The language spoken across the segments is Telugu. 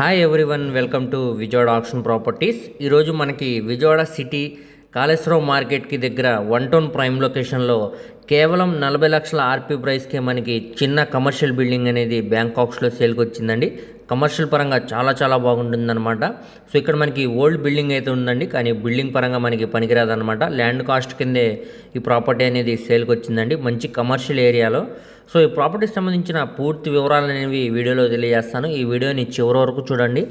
Hi everyone welcome to Vijayawada option properties ఈరోజు మనకి విజయవాడ సిటీ కాళేశ్వరం మార్కెట్కి దగ్గర వన్ టౌన్ ప్రైమ్ లొకేషన్లో కేవలం నలభై లక్షల ఆర్పీ ప్రైస్కే మనకి చిన్న కమర్షియల్ బిల్డింగ్ అనేది బ్యాంకాక్స్లో సేల్కి వచ్చిందండి. కమర్షియల్ పరంగా చాలా చాలా బాగుంటుందన్నమాట. సో ఇక్కడ మనకి ఓల్డ్ బిల్డింగ్ అయితే ఉందండి. కానీ బిల్డింగ్ పరంగా మనకి పనికిరాదన్నమాట. ల్యాండ్ కాస్ట్ కిందే ఈ ప్రాపర్టీ అనేది సేల్కి వచ్చిందండి. మంచి కమర్షియల్ ఏరియాలో సో ఈ ప్రాపర్టీకి సంబంధించిన పూర్తి వివరాలు అనేవి వీడియోలో తెలియజేస్తాను. ఈ వీడియోని చివరి వరకు చూడండి.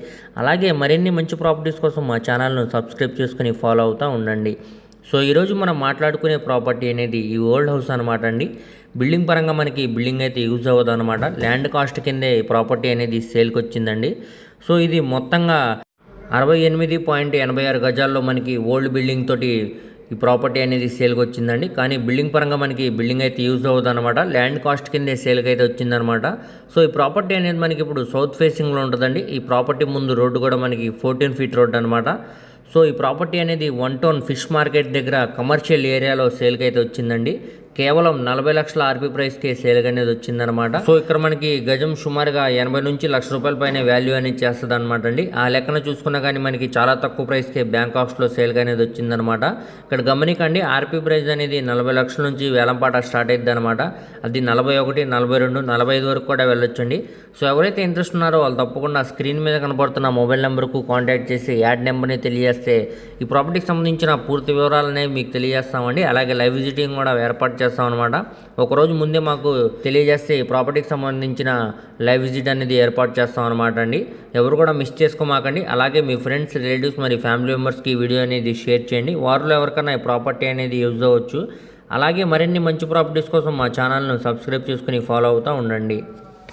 అలాగే మరిన్ని మంచి ప్రాపర్టీస్ కోసం మా ఛానల్ను సబ్స్క్రైబ్ చేసుకుని ఫాలో అవుతూ ఉండండి. సో ఈరోజు మనం మాట్లాడుకునే ప్రాపర్టీ అనేది ఈ ఓల్డ్ హౌస్ అనమాట అండి. బిల్డింగ్ పరంగా మనకి బిల్డింగ్ అయితే యూజ్ అవ్వదు అనమాట ల్యాండ్ కాస్ట్ కిందే ఈ ప్రాపర్టీ అనేది సేల్కి వచ్చిందండి. సో ఇది మొత్తంగా అరవై ఎనిమిది పాయింట్ ఎనభై ఆరు గజాల్లో మనకి ఓల్డ్ బిల్డింగ్ తోటి ఈ ప్రాపర్టీ అనేది సేల్కి వచ్చిందండి కానీ బిల్డింగ్ పరంగా మనకి బిల్డింగ్ అయితే యూజ్ అవుతుంది అనమాట ల్యాండ్ కాస్ట్ కిందే సేల్కి అయితే వచ్చిందనమాట సో ఈ ప్రాపర్టీ అనేది మనకి ఇప్పుడు సౌత్ ఫేసింగ్లో ఉంటుందండి. ఈ ప్రాపర్టీ ముందు రోడ్డు కూడా మనకి ఫోర్టీన్ ఫీట్ రోడ్ అనమాట సో ఈ ప్రాపర్టీ అనేది వన్ టౌన్ ఫిష్ మార్కెట్ దగ్గర కమర్షియల్ ఏరియాలో సేల్కి అయితే వచ్చిందండి. కేవలం నలభై లక్షల ఆర్పీ ప్రైస్కి సేల్ అనేది వచ్చిందనమాట సో ఇక్కడ మనకి గజం సుమారుగా ఎనభై నుంచి లక్ష రూపాయల పైన వాల్యూ అనేది చేస్తుంది అనమాట అండి. ఆ లెక్కన చూసుకున్నా కానీ మనకి చాలా తక్కువ ప్రైస్కి బ్యాంకాక్స్లో సేల్ అనేది వచ్చిందనమాట ఇక్కడ గమనికండి ఆర్పీ ప్రైస్ అనేది నలభై లక్షల నుంచి వేలంపాట స్టార్ట్ అయింది అనమాట అది నలభై ఒకటి నలభై రెండు నలభై ఐదు వరకు కూడా వెళ్ళొచ్చండి. సో ఎవరైతే ఇంట్రెస్ట్ ఉన్నారో వాళ్ళు తప్పకుండా స్క్రీన్ మీద కనబడుతున్న మొబైల్ నెంబర్కు కాంటాక్ట్ చేసి యాడ్ నెంబర్ని తెలియజేస్తే ఈ ప్రాపర్టీకి సంబంధించిన పూర్తి వివరాలు అనేవి మీకు తెలియజేస్తామండి. అలాగే లైవ్ విజిటింగ్ కూడా ఏర్పాటు చేస్తాం అనమాట ఒకరోజు ముందే మాకు తెలియజేస్తే ఈ ప్రాపర్టీకి సంబంధించిన లైవ్ విజిట్ అనేది ఏర్పాటు చేస్తాం అనమాట అండి. ఎవరు కూడా మిస్ చేసుకోమాకండి. అలాగే మీ ఫ్రెండ్స్ రిలేటివ్స్ మరి ఫ్యామిలీ మెంబర్స్కి వీడియో అనేది షేర్ చేయండి. వారిలో ఎవరికైనా ఈ ప్రాపర్టీ అనేది యూజ్ అవ్వచ్చు. అలాగే మరిన్ని మంచి ప్రాపర్టీస్ కోసం మా ఛానల్ను సబ్స్క్రైబ్ చేసుకుని ఫాలో అవుతూ ఉండండి.